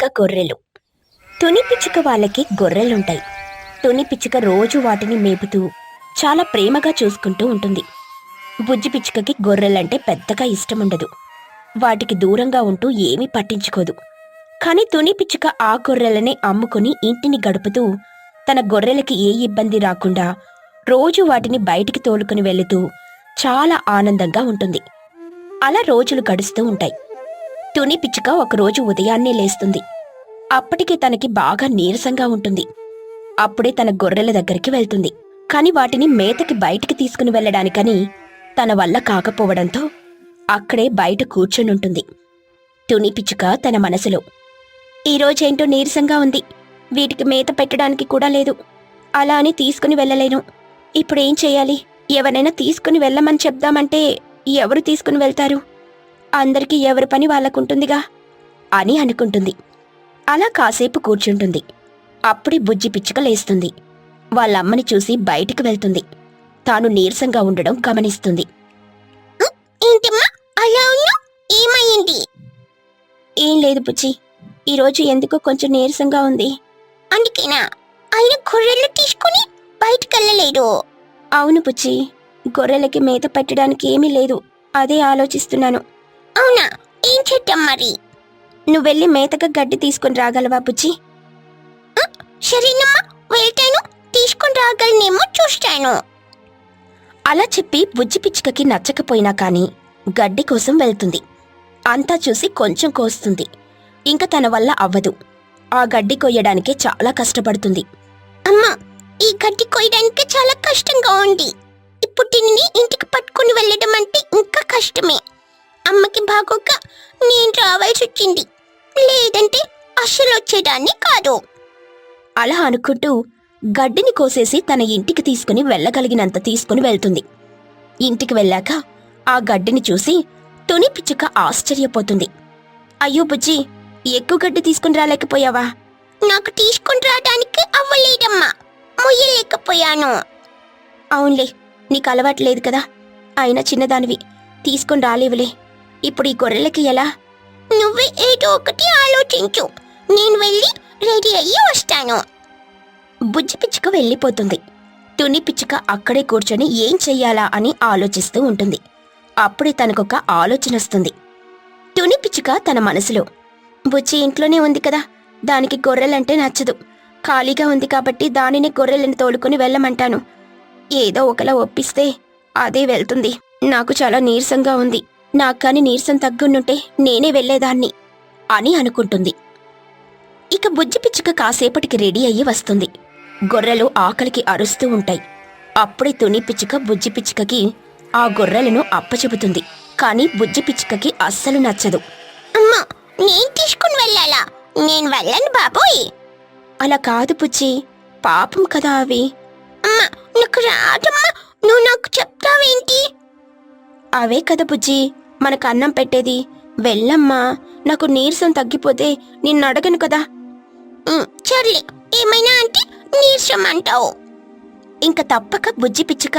పిచ్చుక గొర్రెలు. తుని పిచ్చుక వాళ్ళకి గొర్రెలుంటాయి. తుని పిచ్చుక రోజు వాటిని మేపుతూ చాలా ప్రేమగా చూసుకుంటూ ఉంటుంది. బుజ్జి పిచ్చుకకి గొర్రెలంటే పెద్దగా ఇష్టముండదు. వాటికి దూరంగా ఉంటూ ఏమీ పట్టించుకోదు. కాని తుని పిచ్చుక ఆ గొర్రెలనే అమ్ముకుని ఇంటిని గడుపుతూ తన గొర్రెలకి ఏ ఇబ్బంది రాకుండా రోజు వాటిని బయటికి తోలుకుని వెళుతూ చాలా ఆనందంగా ఉంటుంది. అలా రోజులు గడుస్తూ ఉంటాయి. తుని పిచ్చుక ఒకరోజు ఉదయాన్నే లేస్తుంది. అప్పటికే తనకి బాగా నీరసంగా ఉంటుంది. అప్పుడే తన గొర్రెల దగ్గరికి వెళ్తుంది. కాని వాటిని మేతకి బయటికి తీసుకుని వెళ్ళడానికని తన వల్ల కాకపోవడంతో అక్కడే బయట కూర్చొనుంటుంది. తుని పిచ్చుక తన మనసులో ఈరోజేంటో నీరసంగా ఉంది. వీటికి మేత పెట్టడానికి కూడా లేదు. అలా అని తీసుకుని వెళ్ళలేను. ఇప్పుడేం చేయాలి? ఎవరైనా తీసుకుని వెళ్ళమని చెప్దామంటే ఎవరు తీసుకుని వెళ్తారు? అందరికీ ఎవరి పని వాళ్ళకుంటుందిగా? అని అనుకుంటుంది. అలా కాసేపు కూర్చుంటుంది. అప్పుడే బుజ్జి పిచ్చుక లేస్తుంది. వాళ్ళమ్మని చూసి బయటికి వెళ్తుంది. తాను నీరసంగా ఉండడం గమనిస్తుంది. ఏమైంది? ఏం లేదు బుజ్జి. ఈరోజు ఎందుకో కొంచెం నీరసంగా ఉంది. అందుకేనా? ఆయన గొర్రెలు తీసుకుని బయటికి వెళ్ళలేదు అవును పుచ్చి గొర్రెలకి మేత పెట్టడానికి ఏమీ లేదు. అదే ఆలోచిస్తున్నాను. అవునా? ఏం చేద్దాం మరి? నువ్వెళ్ళి మేతగా గడ్డి తీసుకుని రాగలవా పుచ్చి సరేనమ్మా వెళ్తాను. తీసుకుని రాగలనేమో చూస్తాను. అలా చెప్పి బుజ్జి పిచ్చుకకి నచ్చకపోయినా కాని గడ్డి కోసం వెళ్తుంది. అంతా చూసి కొంచెం కోస్తుంది. ఇంకా తన వల్ల అవ్వదు. ఆ గడ్డి కొయ్యడానికే చాలా కష్టపడుతుంది. అమ్మా ఈ గడ్డి కొయ్యడానికి చాలా కష్టంగా ఉంది. ఇప్పుడు దీనిని ఇంటికి పట్టుకుని వెళ్ళడం అంటే ఇంకా కష్టమే. అమ్మకి బాగోక నేను రావాల్సి వచ్చింది. లేదంటే అస్సలు వచ్చేదాన్ని కాదు. అలా అనుకుంటూ గడ్డిని కోసేసి తన ఇంటికి తీసుకుని వెళ్ళగలిగినంత తీసుకుని వెళ్తుంది. ఇంటికి వెళ్ళాక ఆ గడ్డిని చూసి తుని పిచ్చుక ఆశ్చర్యపోతుంది. అయ్యో బుజ్జి ఎక్కువ గడ్డి తీసుకుని రాలేకపోయావా? నాకు తీసుకుని రావడానికి అవ్వలేదమ్మా. మొయ్యలేకపోయాను. అవునులే నీకు అలవాట్లేదు కదా. అయినా చిన్నదానివి. తీసుకుని రాలేవులే. ఇప్పుడు ఈ గొర్రెలకి ఎలా? నువ్వే ఏదో ఒకటి ఆలోచించు. నేను వెళ్ళి రెడీ అయ్యి వస్తాను. బుజ్జి పిచ్చుక వెళ్ళిపోతుంది. తుని పిచ్చుక అక్కడే కూర్చొని ఏం చెయ్యాలా అని ఆలోచిస్తూ ఉంటుంది. అప్పుడే తనకొక ఆలోచన వస్తుంది. తుని పిచ్చుక తన మనసులో బుజ్జి ఇంట్లోనే ఉంది కదా. దానికి గొర్రెలంటే నచ్చదు. ఖాళీగా ఉంది కాబట్టి దానిని గొర్రెలను తోలుకొని వెళ్ళమంటాను. ఏదో ఒకలా ఒప్పిస్తే అదే వెళ్తుంది. నాకు చాలా నీరసంగా ఉంది. నాకు కాని నీరసం తగ్గునుంటే నేనే వెళ్ళేదాన్ని అని అనుకుంటుంది. ఇక బుజ్జి పిచ్చుక కాసేపటికి రెడీ అయ్యి వస్తుంది. గొర్రెలు ఆకలికి అరుస్తూ ఉంటాయి. అప్పుడే తుని పిచ్చుక బుజ్జి పిచ్చుకకి ఆ గొర్రెలను అప్పచెబుతుంది. కానీ బుజ్జి పిచ్చుకకి అస్సలు నచ్చదు. అమ్మా నేను తీసుకుని వెళ్ళాలా? నేను వెళ్ళను బాబోయ్. అలా కాదు పుచ్చి పాపం కదా అవి. అమ్మా నాకు రాదమ్మా నువ్వు నాకు చెప్తావేంటి? అవే కదా బుజ్జి మనకు అన్నం పెట్టేది. వెళ్ళమ్మా నాకు నీరసం తగ్గిపోతే నిన్ను అడగను కదా. చర్లే ఏమైనా అంటే నీరసం అంటావు. ఇంక తప్పక బుజ్జి పిచ్చుక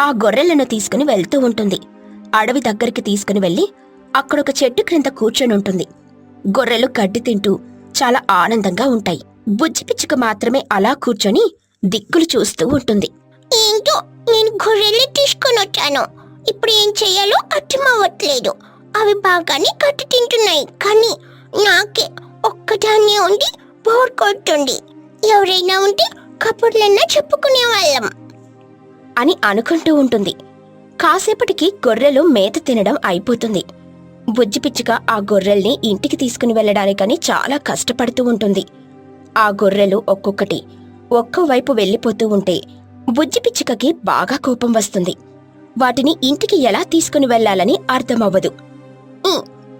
ఆ గొర్రెలను తీసుకుని వెళ్తూ ఉంటుంది. అడవి దగ్గరికి తీసుకుని వెళ్ళి అక్కడొక చెట్టు క్రింద కూర్చొని ఉంటుంది. గొర్రెలు గడ్డి తింటూ చాలా ఆనందంగా ఉంటాయి. బుజ్జి పిచ్చుక మాత్రమే అలా కూర్చొని దిక్కులు చూస్తూ ఉంటుంది. ఏంటో నేను గొర్రెలు తీసుకొని వచ్చాను. ఇప్పుడు ఏం చేయాలో అర్థమవ్వట్లేదు. అవి బాగానే కట్టు తింటున్నాయి కానీ నాకే ఒక్కదాన్నే ఉండి బోర్ కొడుతుంది. ఎవరైనా ఉంటే కబుర్లన్నా చెప్పుకునే వాళ్ళం. అని అనుకుంటూ ఉంటుంది. కాసేపటికి గొర్రెలు మేత తినడం అయిపోతుంది. బుజ్జిపిచ్చుక ఆ గొర్రెల్ని ఇంటికి తీసుకుని వెళ్ళడానికని చాలా కష్టపడుతూ ఉంటుంది. ఆ గొర్రెలు ఒక్కొక్కటి ఒక్కో వైపు వెళ్ళిపోతూ ఉంటే బుజ్జిపిచ్చుకకి బాగా కోపం వస్తుంది. వాటిని ఇంటికి ఎలా తీసుకుని వెళ్ళాలని అర్థమవ్వదు.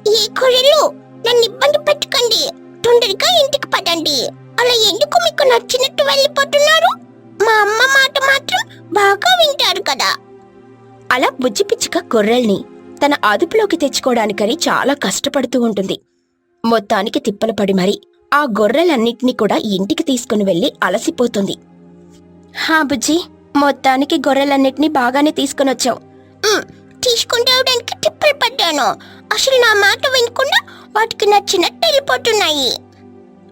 ఈ గొర్రెలు నన్ను ఇబ్బంది పెట్టకండి. తొందరగా ఇంటికి పదండి. అలా ఎందుకు మీకు నచ్చినట్టు వెళ్ళిపోతున్నారు? మా అమ్మ మాట మాత్రం బాగా వింటారు కదా. అలా బుజ్జి పిచ్చుక గొర్రెల్ని తన అదుపులోకి తెచ్చుకోవడానికని చాలా కష్టపడుతూ ఉంటుంది. మొత్తానికి తిప్పలు పడి మరి ఆ గొర్రెలన్నిటినీ కూడా ఇంటికి తీసుకుని వెళ్ళి అలసిపోతుంది. హా బుజ్జి మొత్తానికి గొర్రెలన్నిటినీ బాగానే తీసుకుని రావడానికి తిప్పలు పడ్డాను? అసలు నా మాట వినకుండా వాటికి నచ్చినట్టు వెళ్ళిపోతున్నాయి.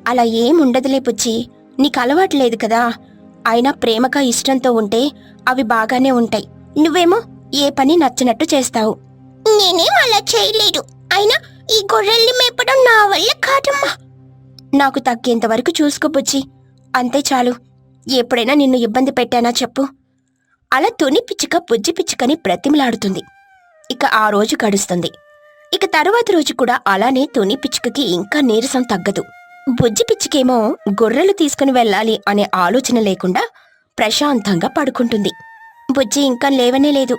అలా ఏముండదులే పుచ్చి నీకు అలవాటు లేదు కదా? అయినా ప్రేమగా ఇష్టంతో ఉంటే అవి బాగానే ఉంటాయి. నువ్వేమో ఏ పని నచ్చినట్టు చేస్తావు. నేనేం అలా చేయలేదు. అయినా ఈ గొర్రెల్ని మేపడం నా వల్ల కాదమ్మా. నాకు తగ్గేంత వరకు చూసుకో బుజ్జి. అంతే చాలు. ఎప్పుడైనా నిన్ను ఇబ్బంది పెట్టానా చెప్పు? అలా తుని పిచ్చుక బుజ్జి పిచ్చుకని బ్రతిమలాడుతుంది. ఇక ఆ రోజు గడుస్తుంది. ఇక తరువాత రోజు కూడా అలానే తుని పిచ్చుకకి ఇంకా నీరసం తగ్గదు. బుజ్జి పిచ్చుకేమో గొర్రెలు తీసుకుని వెళ్ళాలి అనే ఆలోచన లేకుండా ప్రశాంతంగా పడుకుంటుంది. బుజ్జి ఇంకా లేవనే లేదు.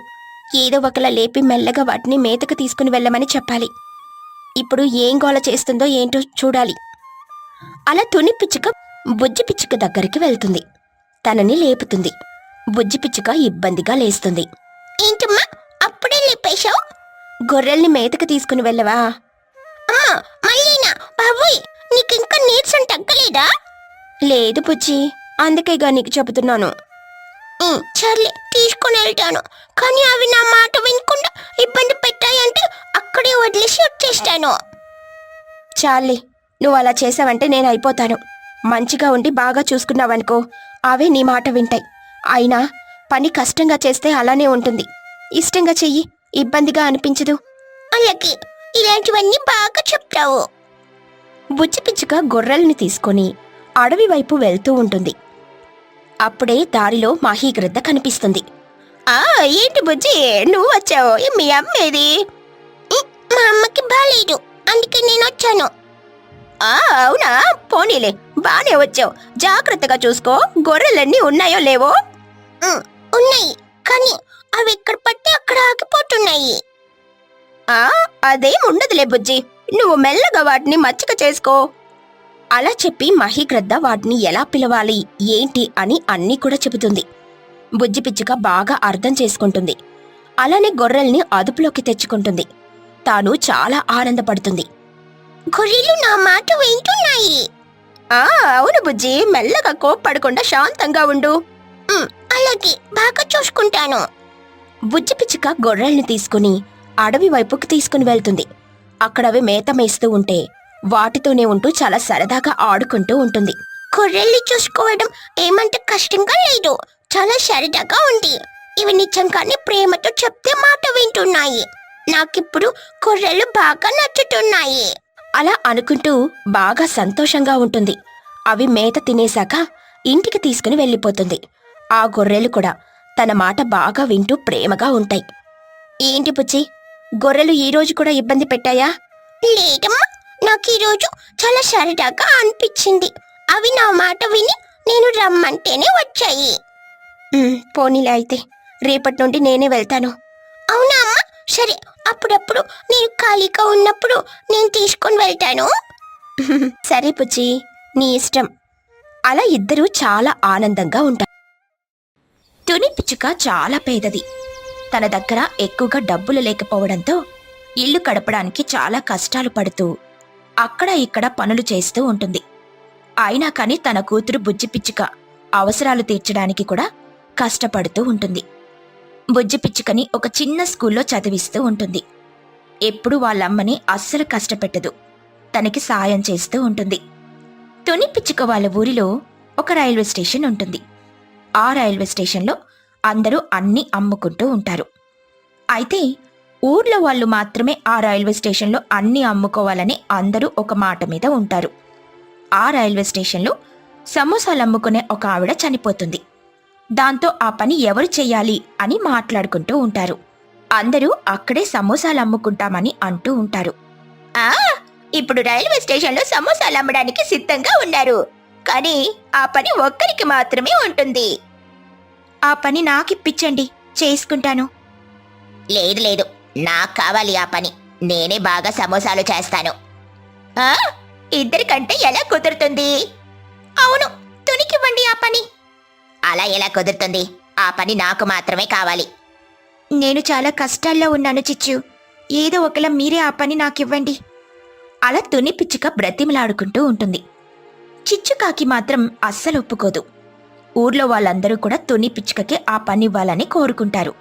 ఏదో ఒకలా లేపి మెల్లగా వాటిని మేతకు తీసుకుని వెళ్ళమని చెప్పాలి. ఇప్పుడు ఏం గోల చేస్తుందో ఏంటో చూడాలి. అలా తుని పిచ్చుక బుజ్జి పిచ్చుక దగ్గరికి వెళ్తుంది. తనని లేపుతుంది. బుజ్జి పిచ్చుక ఇబ్బందిగా లేస్తుంది. ఏంటమ్మా? అప్పుడే లేపేశావు? గొర్రెల్ని మేతకు తీసుకుని వెళ్ళవా? అమ్మా మళ్ళీనా? బాబోయ్ నీకింకా నీరసం తగ్గలేదా? లేదు బుజ్జి అందుకేగా నీకు చెబుతున్నాను. సర్లే తీసుకుని వెళ్తాను. కానీ అవి నా మాట వినకుండా ఇబ్బంది పెట్టాయంటే అక్కడే వదిలేసి వచ్చేస్తాను. చాలే నువ్వు అలా చేసావంటే నేను అయిపోతాను. మంచిగా ఉండి బాగా చూసుకున్నావనుకో అవే నీ మాట వింటాయి. అయినా పని కష్టంగా చేస్తే అలానే ఉంటుంది. ఇష్టంగా చెయ్యి ఇబ్బందిగా అనిపించదు. అలాగే ఇలాంటివన్నీ బాగా చెప్తావు. బుజ్జి పిచ్చుక గొర్రెల్ని తీసుకొని అడవి వైపు వెళ్తూ ఉంటుంది. అప్పుడే దారిలో మాహీగ్రద్ద కనిపిస్తుంది. ఆ ఏంటి బుజ్జి? నువ్వు వచ్చావు. మీ అమ్మేది మా అమ్మకి బాలేదు. అందుకే నేను వచ్చాను. అవునా? పోనీలే బానే వచ్చావు. జాగ్రత్తగా చూసుకో. గొర్రెలన్నీ ఉన్నాయో లేవో? ఉన్నాయి. కానీ అవి ఎక్కడ పట్టి అక్కడ ఆగిపోతున్నాయి. అదేం ఉండదులే బుజ్జి. నువ్వు మెల్లగా వాటిని మచ్చిక చేసుకో. అలా చెప్పి మహిగ్రద్ద వాటిని ఎలా పిలవాలి ఏంటి అని అన్నీ కూడా చెబుతుంది. బుజ్జి పిచ్చుక బాగా అర్థం చేసుకుంటుంది. అలానే గొర్రెల్ని అదుపులోకి తెచ్చుకుంటుంది. తాను చాలా ఆనందపడుతుంది. గొర్రెలు నా మాట వింటున్నాయి. ఆ అవును బుజ్జి. మెల్లగా కోప్పడకుండా శాంతంగా ఉండు. అలాగే. బాగా చూసుకుంటాను. బుజ్జి పిచ్చుక గొర్రెల్ని తీసుకుని అడవి వైపుకు తీసుకుని వెళ్తుంది. అక్కడవి మేత మేస్తూ ఉంటే వాటితోనే ఉంటూ చాలా సరదాగా ఆడుకుంటూ ఉంటుంది. గొర్రెల్ని చూసుకోవడం ఏమంత కష్టంగా లేదు. చాలా సరదాగా ఉంది. ఇవి నిజంగానే ప్రేమతో చెప్తే మాట వింటున్నాయి. నాకిప్పుడు గొర్రెలు బాగా నచ్చుతున్నాయి. అలా అనుకుంటూ బాగా సంతోషంగా ఉంటుంది. అవి మేత తినేశాక ఇంటికి తీసుకుని వెళ్ళిపోతుంది. ఆ గొర్రెలు కూడా తన మాట బాగా వింటూ ప్రేమగా ఉంటాయి. ఏంటి పుచ్చి గొర్రెలు ఈ రోజు కూడా ఇబ్బంది పెట్టాయా? లేదమ్మా. నాకు ఈరోజు చాలా సరదాగా అనిపించింది. అవి నా మాట విని నేను రమ్మంటేనే వచ్చాయి. పోనీలే అయితే. రేపటి నుండి నేనే వెళ్తాను. అవునా అమ్మా? సరే అప్పుడప్పుడు నేను ఖాళీగా ఉన్నప్పుడు నేను తీసుకొని వెళ్తాను. సరే పుచ్చి నీ ఇష్టం. అలా ఇద్దరూ చాలా ఆనందంగా ఉంటారు. తుని పిచ్చుక చాలా పేదది. తన దగ్గర ఎక్కువగా డబ్బులు లేకపోవడంతో ఇల్లు గడపడానికి చాలా కష్టాలు పడుతూ అక్కడ ఇక్కడ పనులు చేస్తూ ఉంటుంది. అయినా కాని తన కూతురు బుజ్జి పిచ్చుక అవసరాలు తీర్చడానికి కూడా కష్టపడుతూ ఉంటుంది. బుజ్జి పిచ్చుకని ఒక చిన్న స్కూల్లో చదివిస్తూ ఉంటుంది. ఎప్పుడు వాళ్ళమ్మని అస్సలు కష్టపెట్టదు. తనకి సాయం చేస్తూ ఉంటుంది. తుని పిచ్చుక వాళ్ళ ఊరిలో ఒక రైల్వే స్టేషన్ ఉంటుంది. ఆ రైల్వే స్టేషన్లో అందరూ అన్నీ అమ్ముకుంటూ ఉంటారు. అయితే ఊర్లో వాళ్ళు మాత్రమే ఆ రైల్వే స్టేషన్లో అన్నీ అమ్ముకోవాలని అందరూ ఒక మాట మీద ఉంటారు. ఆ రైల్వే స్టేషన్లో సమోసాలు అమ్ముకునే ఒక ఆవిడ చనిపోతుంది. దాంతో ఆ పని ఎవరు చెయ్యాలి అని మాట్లాడుకుంటూ ఉంటారు. అందరూ అక్కడే సమోసాలు అమ్ముకుంటామని అంటూ ఉంటారు. ఆ ఇప్పుడు రైల్వే స్టేషన్లో సమోసాలు అమ్మడానికి సిద్ధంగా ఉన్నారు. కానీ ఆ పని ఒక్కరికి మాత్రమే ఉంటుంది. ఆ పని నాకిప్పించండి చేసుకుంటాను. లేదు లేదు. నాకు కావాలి ఆ పని. నేనే బాగా సమోసాలు చేస్తాను. ఆ ఇద్దరికంటే ఎలా కుదురుతుంది? అవును తునికివ్వండి ఆ పని. అలా ఎలా కుదురుతుంది? ఆ పని నాకు మాత్రమే కావాలి. నేను చాలా కష్టాల్లో ఉన్నాను చిచ్చు. ఏదో ఒకలా మీరే ఆ పని నాకివ్వండి. అలా తుని పిచ్చుక బ్రతిమలాడుకుంటూ ఉంటుంది. చిచ్చుకాకి మాత్రం అస్సలు ఒప్పుకోదు. ఊర్లో వాళ్ళందరూ కూడా తుని పిచ్చుకకి ఆ పని ఇవ్వాలని కోరుకుంటారు.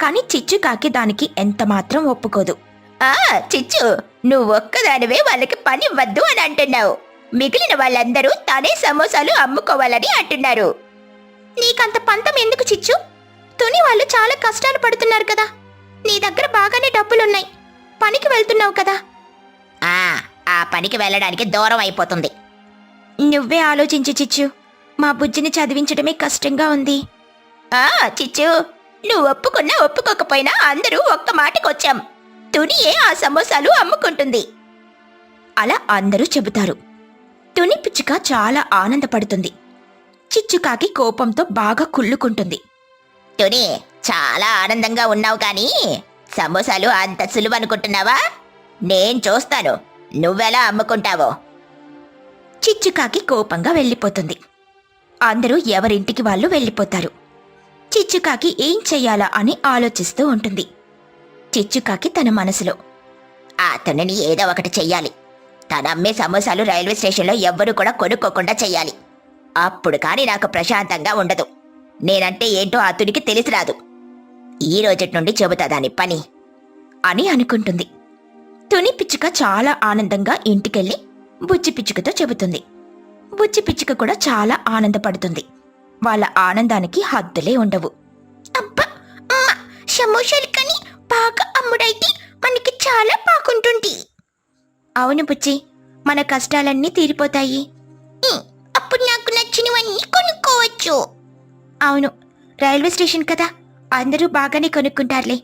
కానీ చిచ్చుకాకి దానికి ఎంత మాత్రం ఒప్పుకోదు. ఆ చిచ్చు నువ్వు ఒక్కదానివే వాళ్ళకి పని ఇవ్వద్దు అని అంటున్నావు. మిగిలిన వాళ్ళందరూ తనే సమోసాలు అమ్ముకోవాలని అంటున్నారు. నీకంత పంతం ఎందుకు చిచ్చు? తుని వాళ్ళు చాలా కష్టాలు పడుతున్నారు కదా. నీ దగ్గర బాగానే డబ్బులున్నాయి. పనికి వెళ్తున్నావు కదా. ఆ ఆ పనికి వెళ్ళడానికి దూరం అయిపోతుంది. నువ్వే ఆలోచించు చిచ్చు. మా బుజ్జిని చదివించడమే కష్టంగా ఉంది. ఆ చిచ్చు నువ్వు ఒప్పుకున్నా ఒప్పుకోకపోయినా అందరూ ఒక్క మాటకొచ్చాం. తునియే ఆ సమోసాలు అమ్ముకుంటుంది? అలా అందరూ చెబుతారు. తుని పిచ్చుక చాలా ఆనందపడుతుంది. చిచ్చుకాకి కోపంతో బాగా కుళ్ళుకుంటుంది. తుని చాలా ఆనందంగా ఉన్నావు కానీ సమోసాలు అంత సులువు అనుకుంటున్నావా నేను చూస్తాను. నువ్వెలా అమ్ముకుంటావో? చిచ్చుకాకి కోపంగా వెళ్ళిపోతుంది. అందరూ ఎవరింటికి వాళ్ళు వెళ్ళిపోతారు. చిచ్చుకాకి ఏం చెయ్యాలా అని ఆలోచిస్తూ ఉంటుంది. చిచ్చుకాకి తన మనసులో అతనిని ఏదో ఒకటి చెయ్యాలి. తన అమ్మే సమోసాలు రైల్వే స్టేషన్లో ఎవ్వరూ కూడా కొనుక్కోకుండా చెయ్యాలి. అప్పుడు కానీ నాకు ప్రశాంతంగా ఉండదు. నేనంటే ఏంటో అతనికి తెలిసి రాదు. ఈ రోజటి నుండి చెబుతా దాని పని అని అనుకుంటుంది. తుని పిచ్చుక చాలా ఆనందంగా ఇంటికెళ్ళి బుచ్చి పిచ్చుకతో చెబుతుంది. బుచ్చి పిచ్చుక కూడా చాలా ఆనందపడుతుంది. వాళ్ళ ఆనందానికి హద్దులే ఉండవు. అబ్బా! సమోసాలు కని బాగా అమ్ముడైతే మనకి చాలా బాగుంటుంది. అవును బుచ్చి మన కష్టాలన్నీ తీరిపోతాయి. నచ్చినవన్నీ కొనుక్కోవచ్చు. అవును రైల్వే స్టేషన్ కదా. అందరూ బాగానే కొనుక్కుంటారులే.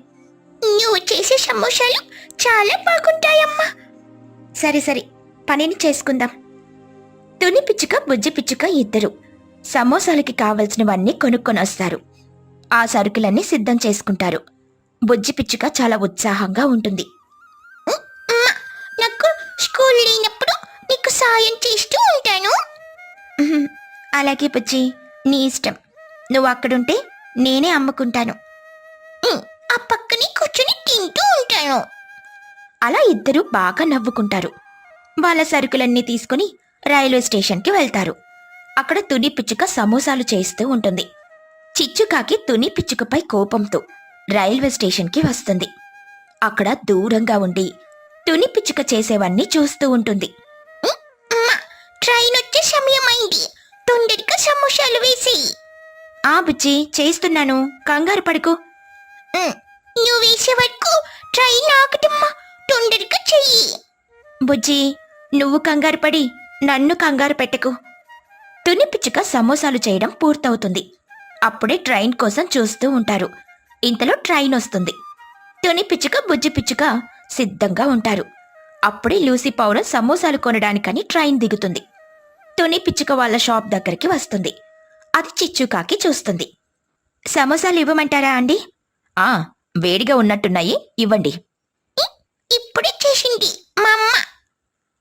నువ్వు చేసే సమోసాలు చాలా బాగుంటాయమ్మా. సరే సరే పనిని చేసుకుందాం. తుని పిచ్చుక బుజ్జి పిచ్చుక ఇద్దరు సమోసాలకి కావలసినవన్నీ కొనుక్కొని వస్తారు ఆ సరుకులన్నీ సిద్ధం చేసుకుంటారు. బుజ్జి పిచ్చుక చాలా ఉత్సాహంగా ఉంటుంది. నాకు స్కూల్ లేనప్పుడు నీకు సాయం చేస్తూ ఉంటాను. అలాగే బుజ్జి నీ ఇష్టం. నువ్వు అక్కడుంటే నేనే అమ్ముకుంటాను. ఆ పక్కనే కూర్చొని తింటూ ఉంటాను. అలా ఇద్దరు బాగా నవ్వుకుంటారు. వాళ్ళ సరుకులన్నీ తీసుకుని రైల్వే స్టేషన్కి వెళ్తారు. అక్కడ తుని పిచ్చుక సమోసాలు చేస్తూ ఉంటుంది. చిచ్చుకాకి తుని పిచ్చుకపై కోపంతో రైల్వే స్టేషన్కి వస్తుంది. అక్కడ దూరంగా ఉండి తుని పిచ్చుక చేసేవన్నీ చూస్తూ ఉంటుంది. సమోసాలు వేసి ఆ బుజ్జి చేస్తున్నాను కంగారు పడుకు. నువ్వు వేసే వరకు ట్రైన్ ఆగటమ్మా తొందరగా చెయ్యి. బుజ్జి నువ్వు కంగారు పడి నన్ను కంగారు పెట్టకు. తుని పిచ్చుక సమోసాలు చేయడం పూర్తవుతుంది. అప్పుడే ట్రైన్ కోసం చూస్తూ ఉంటారు. ఇంతలో ట్రైన్ వస్తుంది. తుని పిచ్చుక బుజ్జి పిచ్చుక సిద్ధంగా ఉంటారు. అప్పుడే లూసీ పౌరం సమోసాలు కొనడానికని ట్రైన్ దిగుతుంది. తుని పిచ్చుక వాళ్ళ షాప్ దగ్గరికి వస్తుంది. అది చిచ్చుకాకి చూస్తుంది. సమోసాలు ఇవ్వమంటారా అండి? ఆ వేడిగా ఉన్నట్టున్నాయి ఇవ్వండి. ఇప్పుడే చేసింది మా అమ్మ.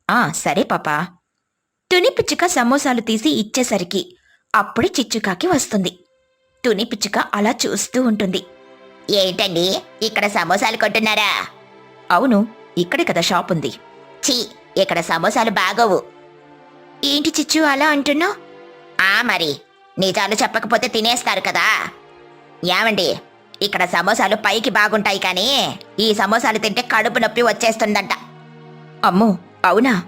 ఆ సరే పాపా. తుని పిచ్చుక సమోసాలు తీసి ఇచ్చేసరికి అప్పుడే చిచ్చుకాకి వస్తుంది. తుని పిచ్చుక అలా చూస్తూ ఉంటుంది. ఏంటండి ఇక్కడ సమోసాలు కొంటున్నారా? అవును ఇక్కడే కదా షాప్ ఉంది ఛీ ఇక్కడ సమోసాలు బాగోవు. ఏంటి చిచ్చు అలా అంటున్నావు? ఆ మరి నిజాలు చెప్పకపోతే తినేస్తారు కదా. ఏమండి ఇక్కడ సమోసాలు పైకి బాగుంటాయి కానీ ఈ సమోసాలు తింటే కడుపు నొప్పి వచ్చేస్తుందంట. అమ్మో అవునా?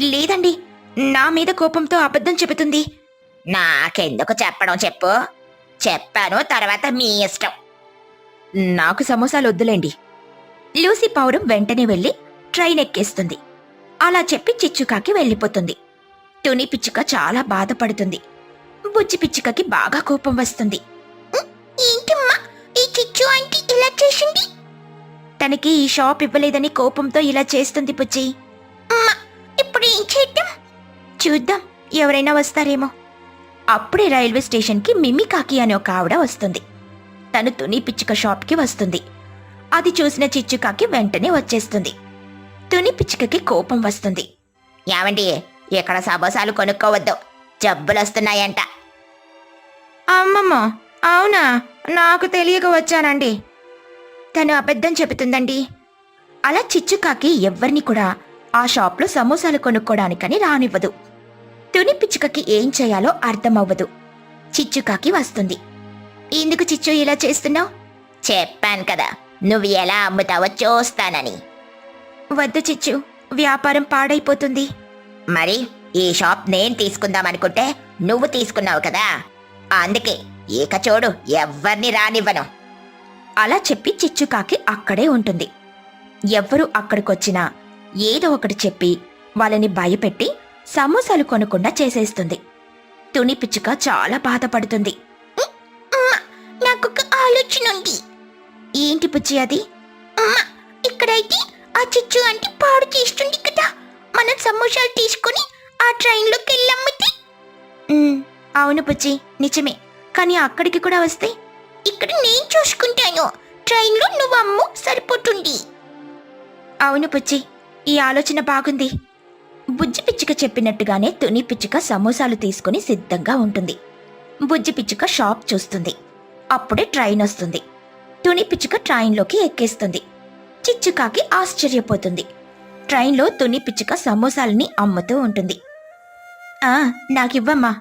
లేదండి నా మీద కోపంతో అబద్ధం చెబుతుంది. నాకెందుకు చెప్పడం చెప్పు. చెప్పాను తర్వాత మీ ఇష్టం. నాకు సమోసాలు వద్దులేండి. లూసీ పౌరం వెంటనే వెళ్ళి ట్రైన్ ఎక్కేస్తుంది. అలా చెప్పి చిచ్చుకాకి వెళ్ళిపోతుంది. తుని పిచ్చుక చాలా బాధపడుతుంది. బుజ్జి పిచ్చుకకి బాగా కోపం వస్తుంది. ఏంటమ్మా? ఈ చిచ్చు ఆంటీ ఇలా చేసింది? తనకి ఈ షాప్ ఇవ్వలేదని కోపంతో ఇలా చేస్తుంది బుజ్జి. ఇప్పుడు ఏం చేద్దాం? చూద్దాం ఎవరైనా వస్తారేమో. అప్పుడే రైల్వే స్టేషన్కి మిమ్మి కాకి అనే ఒక ఆవిడ వస్తుంది. తను తుని పిచ్చుక షాప్కి వస్తుంది. అది చూసిన చిచ్చుకాకి వెంటనే వచ్చేస్తుంది. తుని పిచ్చుకకి కోపం వస్తుంది. ఏమండి ఇక్కడ సమోసాలు కొనుక్కోవద్దు. జబ్బులొస్తున్నాయంట అమ్మమ్మ అవునా? నాకు తెలియక వచ్చానండి. తను అబద్ధం చెబుతుందండి. అలా చిచ్చుకాకి ఎవ్వరిని కూడా ఆ షాప్లో సమోసాలు కొనుక్కోడానికని రానివ్వదు. తుని పిచ్చుకకి ఏం చేయాలో అర్థమవ్వదు. చిచ్చుకాకి వస్తుంది. ఎందుకు చిచ్చు ఇలా చేస్తున్నావు? చెప్పాను కదా నువ్వు ఎలా అమ్ముతావో చూస్తానని. వద్దు చిచ్చు వ్యాపారం పాడైపోతుంది. మరి ఈ షాప్ నేను తీసుకుందాం అనుకుంటే నువ్వు తీసుకున్నావు కదా. అందుకే ఇక చూడు ఎవ్వరిని రానివ్వను. అలా చెప్పి చిచ్చుకాకి అక్కడే ఉంటుంది. ఎవ్వరూ అక్కడికొచ్చినా ఏదో ఒకటి చెప్పి వాళ్ళని భయపెట్టి సమోసాలు కొనకుండా చేసేస్తుంది. తుని పిచ్చుక చాలా బాధపడుతుంది. నాకొక ఆలోచన ఉంది. ఏంటి పుచ్చి అది? ఇక్కడైతే ఆ చిచ్చు అంటే పాడు చేస్తుంది కదా. మనం సమోసాలు తీసుకుని ఆ ట్రైన్లోకి వెళ్ళమ్మితే అవును పుచ్చి నిజమే. కానీ అక్కడికి కూడా వస్తే ఇక్కడ నేను చూసుకుంటాను. ట్రైన్లో నువ్వు అమ్ము సరిపోతుంది. అవును పుచ్చి ఈ ఆలోచన బాగుంది. బుజ్జి పిచ్చుక చెప్పినట్టుగానే తుని పిచ్చుక సమోసాలు తీసుకుని సిద్ధంగా ఉంటుంది. బుజ్జి పిచ్చుక షాప్ చూస్తుంది. అప్పుడే ట్రైన్ వస్తుంది. తుని పిచ్చుక ట్రైన్లోకి ఎక్కేస్తుంది. చిచ్చుకాకి ఆశ్చర్యపోతుంది. ట్రైన్లో తుని పిచ్చుక సమోసాలని అమ్ముతూ ఉంటుంది. ఆ నాకివ్వమ్మా.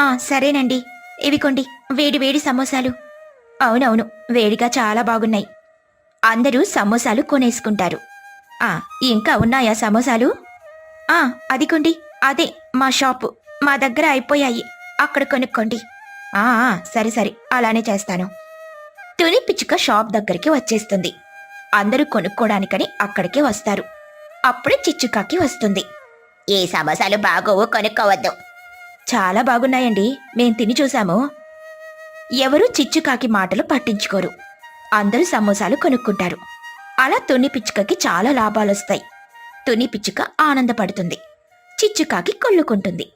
ఆ సరేనండి. ఇవి కొండి వేడి వేడి సమోసాలు. అవునవును వేడిగా చాలా బాగున్నాయి. అందరూ సమోసాలు కొనేసుకుంటారు. ఆ ఇంకా ఉన్నాయా సమోసాలు? ఆ అది కొండి అదే మా షాపు. మా దగ్గర అయిపోయాయి. అక్కడ కొనుక్కోండి. ఆ ఆ, సరే సరే అలానే చేస్తాను. తుని పిచ్చుక షాప్ దగ్గరికి వచ్చేస్తుంది. అందరూ కొనుక్కోడానికని అక్కడికే వస్తారు. అప్పుడే చిచ్చుకాకి వస్తుంది. ఏ సమోసాలు బాగోవు కొనుక్కోవద్దు. చాలా బాగున్నాయండి. మేం తిని చూసాము. ఎవరూ చిచ్చుకాకి మాటలు పట్టించుకోరు. అందరూ సమోసాలు కొనుక్కుంటారు. అలా తుని పిచ్చుకకి చాలా లాభాలొస్తాయి. తుని పిచ్చుక ఆనందపడుతుంది. చిచ్చుకాకి కొల్లుకుంటుంది.